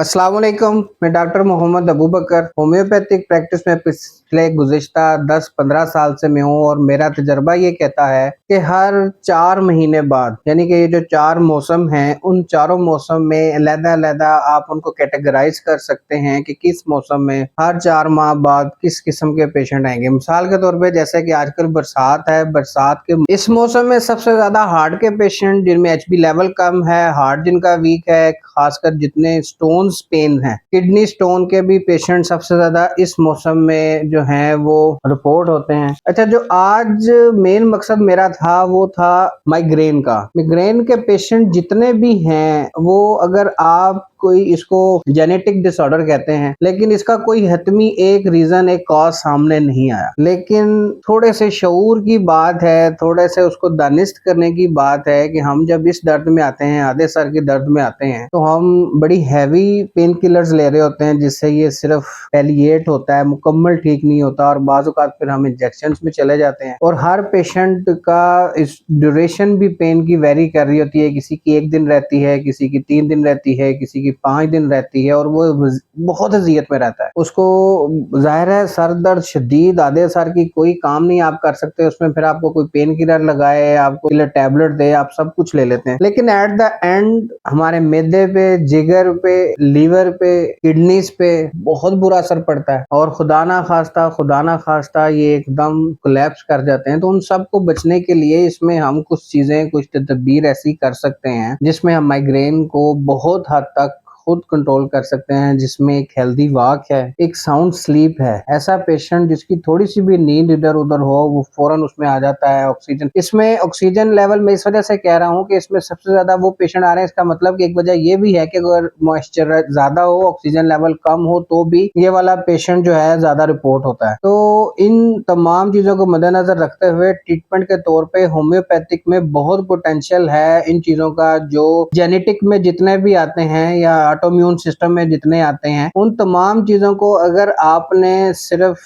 السلام علیکم، میں doctor Muhammad Abu Bakr homeopathic practice میں پچھلے گزشتہ دس پندرہ سال سے میں ہوں اور میرا تجربہ یہ کہتا ہے کہ ہر چار مہینے بعد یعنی کہ یہ جو چار موسم ہیں، ان چاروں موسم میں علیحدہ علیحدہ آپ ان کو کیٹیگرائز کر سکتے ہیں کہ کس موسم میں ہر چار ماہ بعد کس قسم کے پیشنٹ آئیں گے۔ مثال کے طور پہ جیسے کہ آج کل برسات ہے، برسات کے اس موسم میں سب سے زیادہ ہارٹ کے پیشنٹ جن میں ایچ بی لیول کم ہے، ہارٹ جن کا ویک ہے، خاص کر جتنے سٹونز پین ہیں۔ کڈنی سٹون کے بھی پیشنٹ سب سے زیادہ اس موسم میں جو ہیں وہ رپورٹ ہوتے ہیں۔ اچھا جو آج مین مقصد میرا تھا، وہ تھا مائگرین کا۔ مائگرین کے پیشنٹ جتنے بھی ہیں، وہ اگر آپ کوئی اس کو جینیٹک ڈس آرڈر کہتے ہیں، لیکن اس کا کوئی حتمی ایک ریزن ایک کاز سامنے نہیں آیا۔ لیکن تھوڑے سے شعور کی بات ہے، تھوڑے سے اس کو دانست کرنے کی بات ہے کہ ہم جب اس درد میں آتے ہیں، آدھے سر کے درد میں آتے ہیں، تو ہم بڑی ہیوی پین کلرز لے رہے ہوتے ہیں، جس سے یہ صرف پیلیٹ ہوتا ہے، مکمل ٹھیک نہیں ہوتا، اور بعض اوقات پھر ہم انجیکشن میں چلے جاتے ہیں۔ اور ہر پیشنٹ کا اس ڈیوریشن بھی پین کی ویری کر رہی ہوتی ہے۔ کسی کی ایک دن رہتی ہے، کسی کی تین دن رہتی ہے، کسی کی کی پانچ دن رہتی ہے اور وہ بہت اذیت میں رہتا ہے۔ اس کو ظاہر ہے سر درد شدید آدھے سر کی کوئی کام نہیں آپ کر سکتے، اس میں پھر آپ کو کوئی پین کلر لگائے، آپ کو ٹیبلٹ دے، آپ سب کچھ لے لیتے ہیں۔ لیکن ایٹ دا اینڈ ہمارے میدے پہ، جگر پہ، لیور پہ کڈنیز پہ بہت برا اثر پڑتا ہے۔ اور خدا نہ خواستہ، خدا نہ خواستہ یہ ایک دم کولیپس کر جاتے ہیں۔ تو ان سب کو بچنے کے لیے اس میں ہم کچھ چیزیں، کچھ تدبیر ایسی کر سکتے ہیں جس میں ہم مائگرین کو بہت حد تک خود کنٹرول کر سکتے ہیں، جس میں ایک ہیلدی واک ہے، ایک ساؤنڈ سلیپ ہے۔ ایسا پیشنٹ جس کی تھوڑی سی بھی نیند ادھر ادھر ہو، وہ فوراً اس میں آ جاتا ہے آکسیجن اس میں آکسیجن لیول میں اس وجہ سے کہہ رہا ہوں کہ اس میں سب سے زیادہ وہ پیشنٹ آ رہے ہیں، اس کا مطلب کہ ایک وجہ یہ بھی ہے کہ اگر موئسچر زیادہ ہو آکسیجن لیول کم ہو، تو بھی یہ والا پیشنٹ جو ہے زیادہ رپورٹ ہوتا ہے۔ تو ان تمام چیزوں کو مد نظر رکھتے ہوئے ٹریٹمنٹ کے طور پہ ہومیوپیتھک میں بہت پوٹینشیل ہے ان چیزوں کا، جو جینیٹک میں جتنے بھی آتے ہیں یا آٹومیون سسٹم میں جتنے آتے ہیں، ان تمام چیزوں کو اگر آپ نے صرف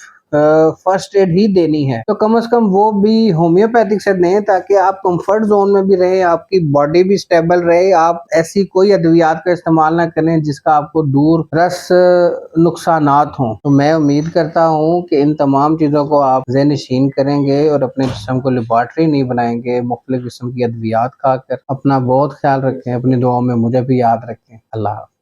فرسٹ ایڈ ہی دینی ہے، تو کم از کم وہ بھی ہومیوپیتھک سے دیں تاکہ آپ کمفرٹ زون میں بھی رہیں، آپ کی باڈی بھی سٹیبل رہے، آپ ایسی کوئی ادویات کا استعمال نہ کریں جس کا آپ کو دور رس نقصانات ہوں۔ تو میں امید کرتا ہوں کہ ان تمام چیزوں کو آپ ذہن نشین کریں گے اور اپنے جسم کو لیبارٹری نہیں بنائیں گے، مختلف قسم کی ادویات کھا کر اپنا بہت خیال رکھیں، اپنی دعاؤں میں مجھے بھی یاد رکھیں۔ اللہ حافظ۔